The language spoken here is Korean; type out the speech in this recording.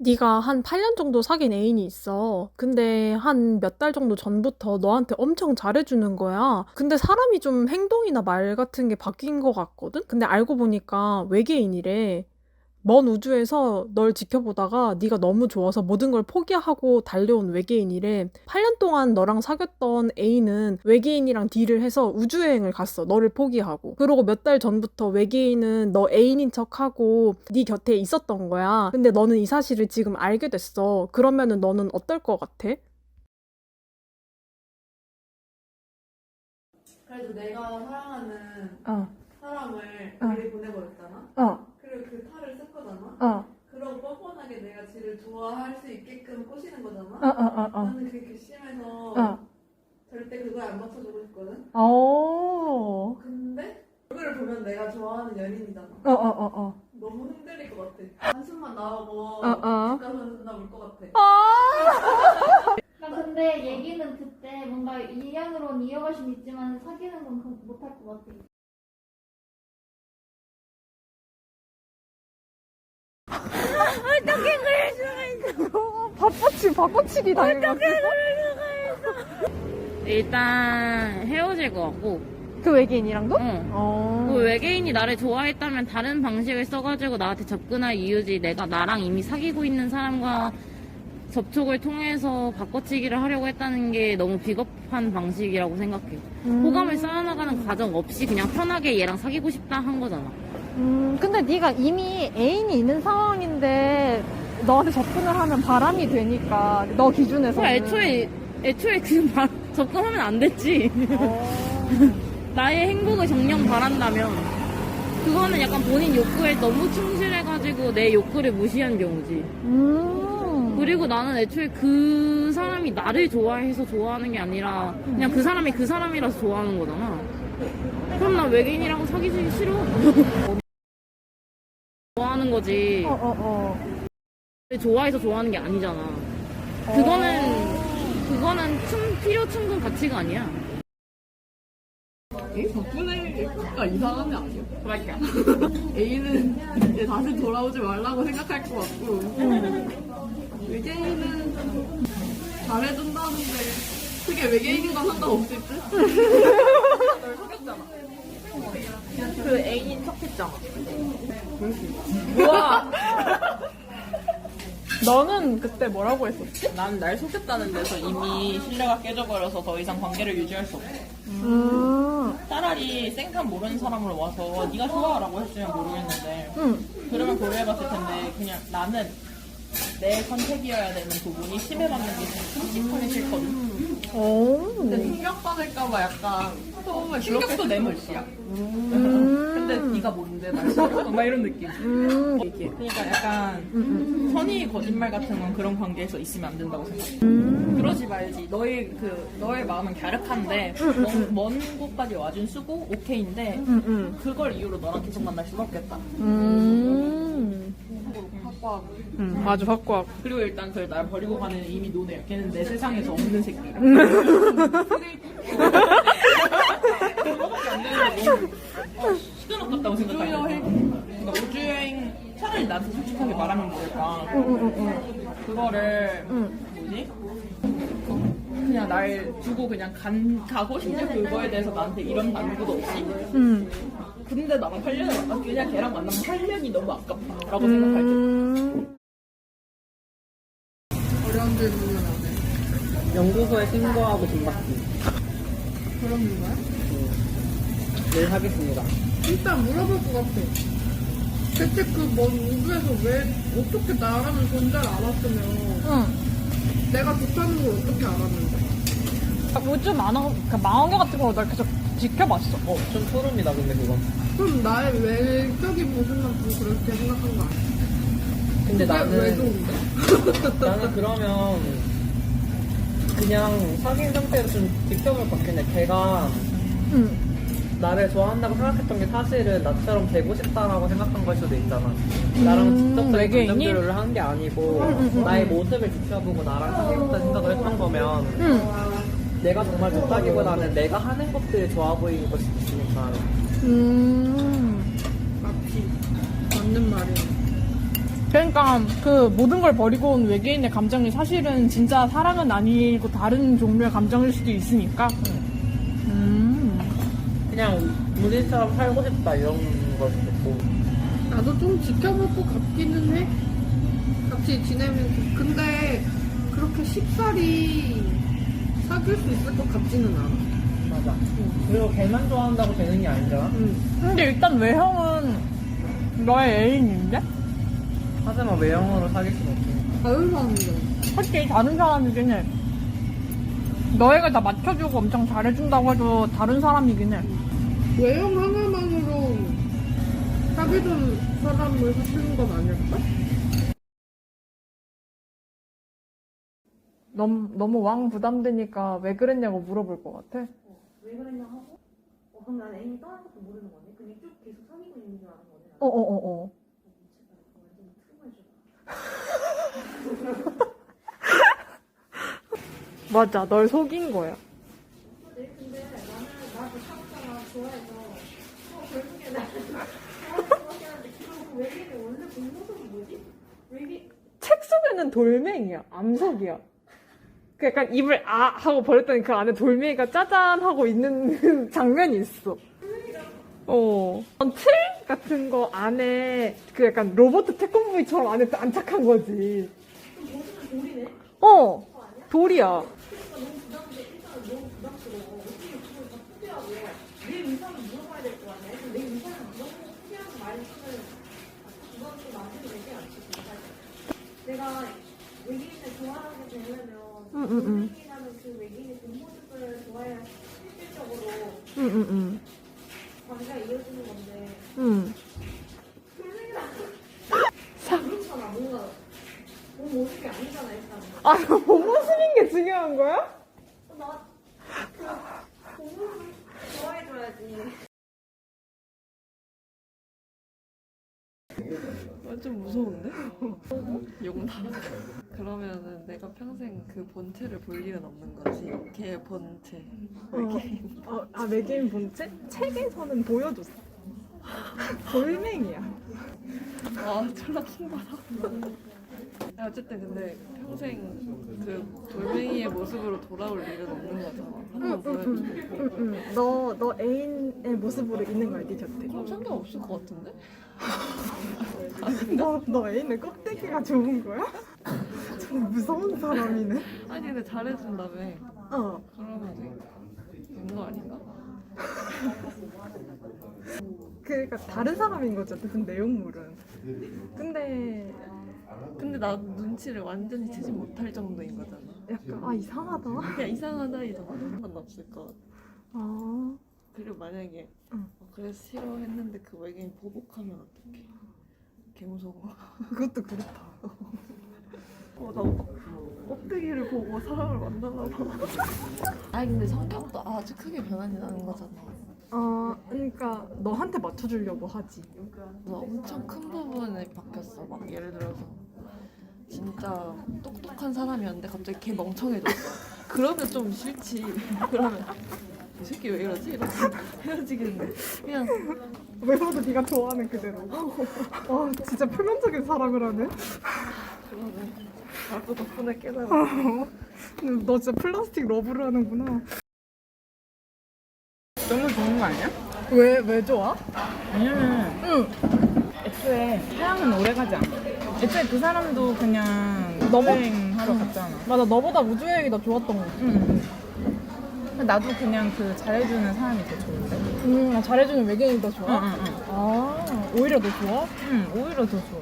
네가 한 8년 정도 사귄 애인이 있어. 근데 한 몇 달 정도 전부터 너한테 엄청 잘해주는 거야. 근데 사람이 좀 행동이나 말 같은 게 바뀐 것 같거든? 근데 알고 보니까 외계인이래. 먼 우주에서 널 지켜보다가 네가 너무 좋아서 모든 걸 포기하고 달려온 외계인이래. 8년 동안 너랑 사귀었던 애인은 외계인이랑 딜을 해서 우주여행을 갔어. 너를 포기하고. 그러고 몇 달 전부터 외계인은 너 애인인 척하고 네 곁에 있었던 거야. 근데 너는 이 사실을 지금 알게 됐어. 그러면은 너는 어떨 것 같아? 그래도 내가 사랑하는 어, 사람을 어. 미리 보내버렸잖아. 어, 그리고 그 거잖아. 어, 그럼 뻔뻔하게 내가 지를 좋아할 수 있게끔 꼬시는 거잖아. 어, 어, 어, 나는 그게 괘씸해서 어. 절대 그거에 안 맞춰주고 싶거든. 어, 어, 근데 얼굴을 보면 내가 좋아하는 연인이잖아. 어, 어, 어. 너무 흔들릴 것 같아. 한숨만 나오고 어, 어. 집 가서 존나 울것 같아. 나 근데 얘기는 그때 뭔가 인연으로는 이어갈 수는 있지만 사귀는 건 그- 못할 것 같아. 바꿔치, 바꿔치기 당해가지고. 일단 헤어질 것 같고 그 외계인이랑도? 어. 어. 그 외계인이 나를 좋아했다면 다른 방식을 써가지고 나한테 접근할 이유지 내가 나랑 이미 사귀고 있는 사람과 접촉을 통해서 바꿔치기를 하려고 했다는 게 너무 비겁한 방식이라고 생각해 음. 호감을 쌓아나가는 과정 없이 그냥 편하게 얘랑 사귀고 싶다 한 거잖아 음, 근데 네가 이미 애인이 있는 상황인데 너한테 접근을 하면 바람이 되니까 너 기준에서. 애초에 애초에 그 말 접근하면 안 됐지 나의 행복을 정녕 바란다면 그거는 약간 본인 욕구에 너무 충실해가지고 내 욕구를 무시한 경우지. 음. 그리고 나는 애초에 그 사람이 나를 좋아해서 좋아하는 게 아니라 그냥 그 사람이 그 사람이라서 좋아하는 거잖아. 그럼 나 외계인이랑 사귀기 싫어. 좋아하는 거지. 어, 어, 어. 좋아해서 좋아하는 게 아니잖아. 그거는 그거는 충, 필요 충분 가치가 아니야. 덕분에가 이상한 애 아니야? 그러니까. A는 이제 다시 돌아오지 말라고 생각할 것 같고, 외계인은 잘해준다는데, 그게 외계인인과 상관없을 듯? 널 속였잖아. 그 애인인 척했잖아. 우와. 너는 그때 뭐라고 했었지? 난 날 속였다는 데서 이미 신뢰가 깨져버려서 더 이상 관계를 유지할 수 없어. 음. 차라리 생판 모르는 사람으로 와서 네가 좋아라고 했으면 모르겠는데 응. 그러면 고려해봤을 텐데 그냥 나는 내 선택이어야 되는 부분이 침해받는 게 끔찍하게 싫거든. 오. 근데 충격 받을까봐 약간 처음에 충격도 내 몫이야. 음. 근데 네가 뭔데? 막 이런 느낌. 음. 그러니까 약간 선의 거짓말 같은 건 그런 관계에서 있으면 안 된다고 생각해. 음. 그러지 말지. 너의 그 너의 마음은 갸륵한데 먼, 먼 곳까지 와준 수고 오케이인데 음, 음. 그걸 이유로 너랑 계속 만날 수는 없겠다. 음. 확고하고. 음. 아주 확고하고. 그리고 일단 그걸 날 버리고 가는 이미 노네요. 걔는 내 세상에서 없는 새끼야. 그거밖에 안 되는 거 너무 시간 아깝다고 생각해. 그러니까 우주여행 차라리 나한테 솔직하게 말하면 모를까. 그거를 뭐지? 그냥 날 두고 그냥 간, 가고 심지어 그거에 대해서 나한테 이런 난구도 없이 음. 근데 나랑 8년을 만났 그냥 걔랑 만나면 8년이 너무 아깝다라고 생각할 때 음. 연구소에 신고하고 돈 받기. 그런? 내 일 하겠습니다. 일단 물어볼 것 같아. 대체 그먼 우주에서 왜, 어떻게 나라는 존재를 알았으면, 응. 내가 좋다는 걸 어떻게 알았는데? 우주 망원, 그 망원경 같은 거 날 계속 지켜봤어. 어, 좀 소름이다, 근데 그건. 그럼 나의 외적인 모습만 보고 그렇게 생각한 거 아니야? 근데 왜 나는, 좋은데? 나는 그러면 그냥 사귄 상태로 좀 지켜볼 것 같긴 해. 걔가 응. 나를 좋아한다고 생각했던 게 사실은 나처럼 되고 싶다라고 생각한 걸 수도 있잖아. 나랑 음, 직접적인 외계인이? 감정 교류를 한 게 아니고 나의 모습을 지켜보고 나랑 사귀겠다는 생각을 했던 거면 응. 내가 정말 좋다기보다는 내가 하는 것들이 좋아 보이는 것이 있으니까 음. 맞지. 맞는 말이야. 그러니까 그 모든 걸 버리고 온 외계인의 감정이 사실은 진짜 사랑은 아니고 다른 종류의 감정일 수도 있으니까. 음. 그냥 우리처럼 살고 싶다 이런 걸 수도 있고 나도 좀 지켜볼 것 같기는 해. 같이 지내면서. 근데 그렇게 쉽사리 사귈 수 있을 것 같지는 않아. 맞아 그리고 걔만 좋아한다고 되는 게 아니잖아 근데 일단 외형은 너의 애인인데? 하지만 외형으로 사귈 수는 없으니까 다른 사람이잖아. 솔직히 다른 사람이긴 해. 너희가 다 맞춰주고 엄청 잘해준다고 해도 다른 사람이긴 해. 외형 하나만으로 사귀던 사람을 사귀는 건 아닐까? 너무, 너무 왕 부담되니까 왜 그랬냐고 물어볼 것 같아. 왜 그랬냐 하고 어 그럼 난 애인이 떠난 것도 모르는 거네? 그냥 쭉 계속 사귀고 있는 줄 아는 거네? 어어어어. 맞아, 널 속인 거야. 근데 근데 나는 나도 사귀잖아 좋아해서 어 결국에 나는 좋아하는 하는데 그럼 그 외계인의 원래 본 모습이 뭐지? 외계 책 속에는 돌멩이야. 암석이야. 그 약간 입을 아 하고 버렸더니 그 안에 돌멩이가 짜잔 하고 있는 장면이 있어. 어. 틀 같은 거 안에 그 약간 로버트 태권브이처럼 안에 안착한 거지. 어. 돌이야. 내가 외계인을 좋아하게 되려면 응, 응, 응. 외계인이라는 그 외계인의 본 모습을 좋아해야 실질적으로 응, 응, 응. 관계가 이어지는 건데 응. 그렇잖아 뭔가 본 모습이 아니잖아 일단 아, 본 모습인 게 중요한 거야? 나그 모습을 좋아해줘야지 완전 무서운데? 용나. 그러면은 내가 평생 그 본체를 볼 일은 없는 거지. 걔의 본체. 외계인. 어, 아, 외계인 본체? 책에서는 보여줬어. 돌멩이야. 아, 졸라. 야, 어쨌든 근데 평생 그 돌멩이의 모습으로 돌아올 일은 없는 거잖아. 한번 보여줘. 응, 응. 너, 너 애인의 모습으로 있는 거야, 네 곁에. 그럼 상관없을 것 같은데? 너, 너 애인의 껍데기가 좋은 거야? 좀 무서운 사람이네. 아니 근데 잘해준다며. 어. 그러면 되는 거 아닌가? 그러니까 다른 사람인 거죠, 어쨌든 내용물은. 근데 근데 나 눈치를 완전히 채지 못할 정도인 거잖아. 약간, 아, 이상하다. 그냥 이상하다 이정도 상관없을 것 같아. 아. 그리고 만약에 응. 어, 그래서 싫어했는데 그 외계인 보복하면 어떡해 개 무서워 그것도 그렇다. 어 나 껍데기를 보고 사람을 만나나 봐 아니 근데 성격도 아주 크게 변하진 않은 거잖아 어, 그러니까 너한테 맞춰주려고 하지. 그래서 엄청 큰 부분에 바뀌었어 막 예를 들어서 진짜 똑똑한 사람이었는데 갑자기 걔 멍청해졌어 그러면 좀 싫지 그러면 이 새끼 왜 이러지? 이러고 헤어지겠네 그냥 외모도 네가 좋아하는 그대로고. 와, 진짜 표면적인 사람을 하네. 그러면 나도 덕분에 깨달아 너 진짜 플라스틱 러브를 하는구나. 너무 좋은 거 아니야? 왜, 왜 좋아? 왜냐면 응. 애초에 사랑은 오래가지 않아. 애초에 그 사람도 그냥 너무- 여행하러 갔잖아. 맞아, 너보다 우주여행이 더 좋았던 거 같아. 응. 응. 나도 그냥 그 잘해주는 사람이 더 좋은데. 음, 잘해주는 외계인이 더 좋아? 응, 응, 응. 아, 오히려 더 좋아? 응, 오히려 더 좋아.